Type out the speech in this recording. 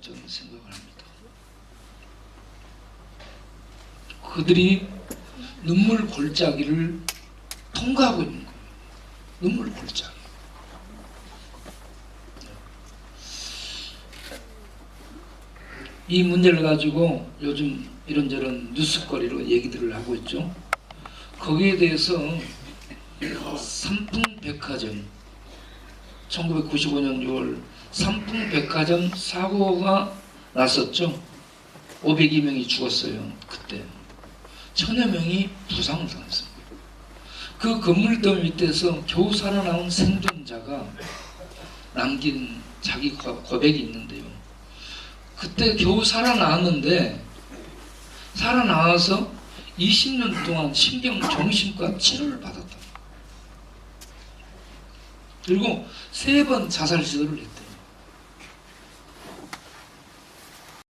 저는 생각을 합니다. 그들이 눈물 골짜기를 통과하고 있는 거예요. 눈물 골짜기. 이 문제를 가지고 요즘 이런저런 뉴스거리로 얘기들을 하고 있죠. 거기에 대해서 삼풍백화점 1995년 6월 삼풍백화점 사고가 났었죠. 502명이 죽었어요. 그때 천여 명이 부상을 당했습니다. 그 건물들 밑에서 겨우 살아남은 생존자가 남긴 자기 고- 고백이 있는데요. 그때 겨우 살아나왔는데 살아나와서 20년 동안 신경 정신과 치료를 받았다. 그리고 세 번 자살 시도를 했대요.